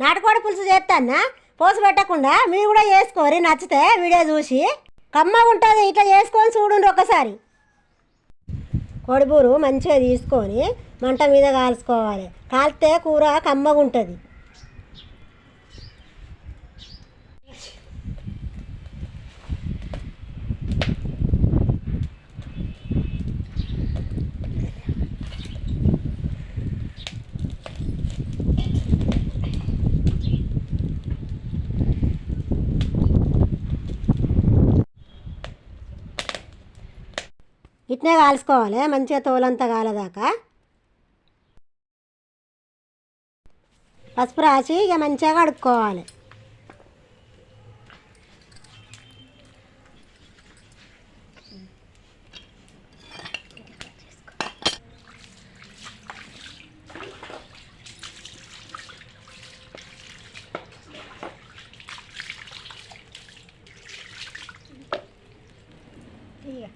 నాటుకోడి పులుసు చేస్తానా? పోసి పెట్టకుండా మీరు కూడా చేసుకోరి నచ్చితే వీడియో చూసి. కమ్మగా ఉంటుంది ఇట్లా చేసుకొని చూడండి ఒకసారి. కోడిబూరు మంచిగా తీసుకొని మంట మీద కాల్చుకోవాలి. కాల్తే కూర కమ్మగా ఉంటుంది ఇట్నే కాల్చుకోవాలి మంచిగా తోలంతా కాలదాకా. పసుపు రాసి ఇక మంచిగా కడుక్కోవాలి ఇక ఇక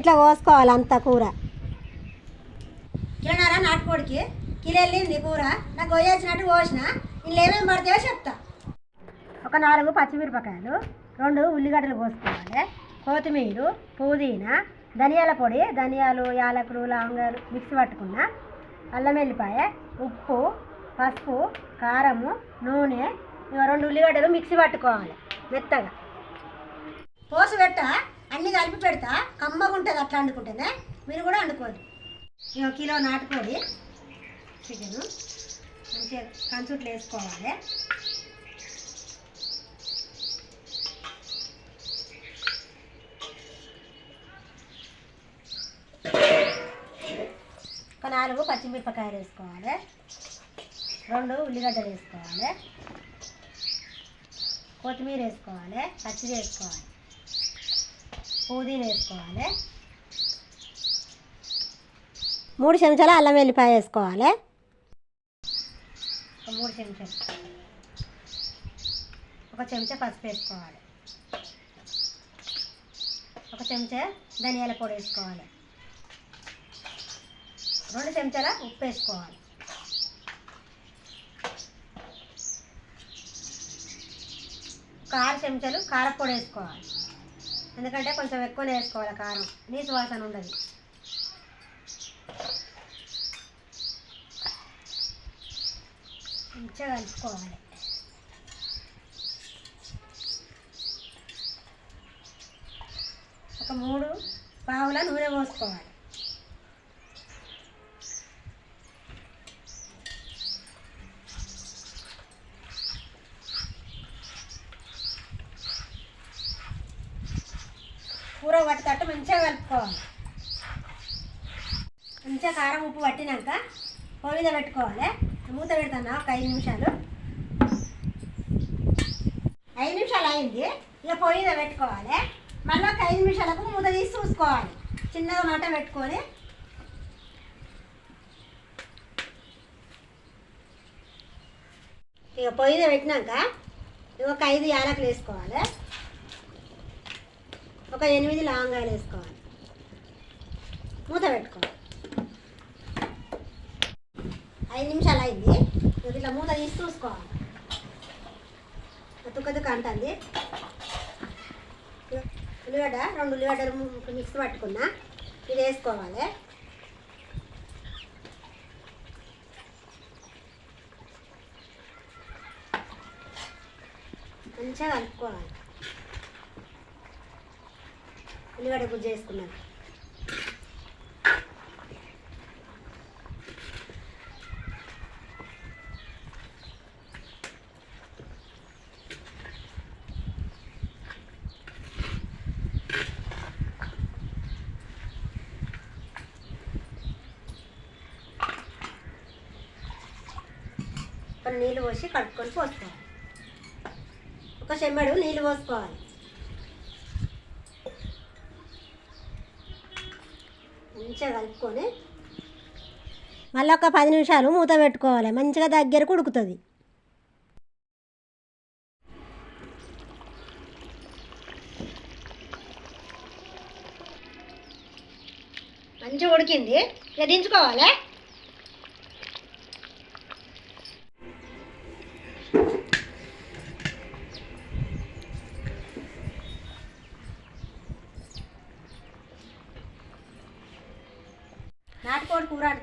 ఇట్లా కోసుకోవాలి అంత కూర. కిలోనారా నాటుకోడికి కిలెళ్ళింది కూర. నాకు కోయేసినట్టు కోసిన. ఇల్లు ఏమేమి పడతాయో చెప్తా. ఒక నాలుగు పచ్చిమిరపకాయలు రెండు ఉల్లిగడ్డలు కోసుకోవాలి కొత్తిమీర పుదీనా ధనియాల పొడి ధనియాలు యాలకులు లవంగాలు మిక్సీ పట్టుకున్న అల్లం వెల్లిపాయ ఉప్పు పసుపు కారము నూనె ఇక రెండు ఉల్లిగడ్డలు మిక్సీ పట్టుకోవాలి మెత్తగా. పోసు పెట్ట. అన్ని కలిపి పెడతా. కమ్మగా ఉంటుంది అట్లా వండుకుంటేనే. మీరు కూడా వండుకోండి. ఇంక కిలో నాటుకోడి. చికెను. మంచిగా కంచుట్లు వేసుకోవాలి. ఒక నాలుగు పచ్చిమిరపకాయలు వేసుకోవాలి. రెండు ఉల్లిగడ్డలు వేసుకోవాలి. కొత్తిమీర వేసుకోవాలి. పచ్చిది వేసుకోవాలి. పుదీనా వేసుకోవాలి మూడు చెంచాల అల్లం వెల్లిపాయ వేసుకోవాలి. మూడు చెంచాలు ఒక చెంచా పసుపు వేసుకోవాలి. ఒక చెంచా ధనియాల పొడి వేసుకోవాలి. రెండు చెంచాల ఉప్పు వేసుకోవాలి. ఒక ఆరు చెంచాలు కారపొడి వేసుకోవాలి. ఎందుకంటే కొంచెం ఎక్కువనే వేసుకోవాలి కారం. నీసు వాసన ఉండదు. మంచిగా కలుపుకోవాలి. ఒక మూడు పావుల నూనె పోసుకోవాలి. కూర పట్టేటట్టు మంచిగా కలుపుకోవాలి. మంచిగా కారం ఉప్పు పట్టినాక పొయ్యి మీద పెట్టుకోవాలి. మూత పెడతాను ఒక ఐదు నిమిషాలు. ఐదు నిమిషాలు అయింది. ఇక పొయ్యి మీద పెట్టుకోవాలి. మళ్ళీ ఒక ఐదు నిమిషాలకు మూత తీసి చూసుకోవాలి. చిన్నగా మంట పెట్టుకొని. ఇక పొయ్యి పెట్టినాక ఇక ఒక ఐదు యాలకులు వేసుకోవాలి. ఒక ఎనిమిది లవంగాలు వేసుకోవాలి. మూత పెట్టుకోవాలి. ఐదు నిమిషాలు అయింది. ఇట్లా మూత తీసి చూసుకోవాలి. తుక్క తుక్క అంటుంది. ఉల్లిగడ్డ రెండు ఉల్లిగడ్డలు మిక్స్ పట్టుకున్నా. ఇది వేసుకోవాలి. మంచిగా కలుపుకోవాలి. ఉల్లిగడ్డ గుజ్జు వేసుకున్నాను. కొన్ని నీళ్ళు పోసి కడుక్కొని పోసుకోవాలి. ఒక చెమ్మడు నీళ్ళు పోసుకోవాలి. మంచిగా కలుపుకొని మళ్ళీ ఒక పది నిమిషాలు మూత పెట్టుకోవాలి. మంచిగా దగ్గరకు ఉడుకుతుంది. మంచిగా ఉడికింది. ఇక దించుకోవాలి.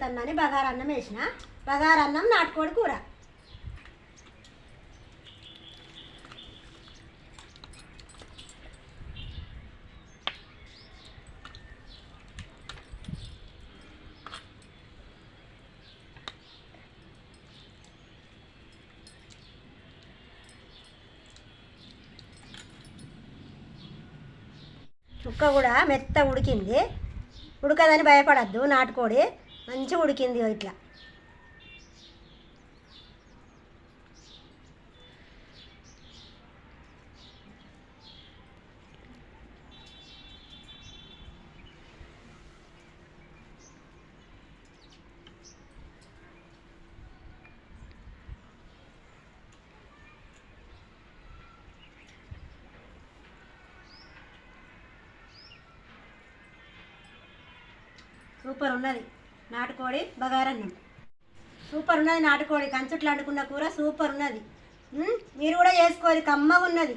నాటుకోడి బగారన్నం అన్నం వేసిన. బగారా అన్నం నాటుకోడి కూర. చుక్క కూడా మెత్త ఉడికింది. ఉడకదని భయపడద్దు నాటుకోడి. మంచిగా ఉడికింది ఇట్లా సూపర్ ఉన్నది నాటుకోడి బగారన్నం. సూపర్ ఉన్నది నాటుకోడి కంచుట్లు వండుకున్న కూర సూపర్ ఉన్నది. మీరు కూడా చేసుకోవాలి కమ్మగా ఉన్నది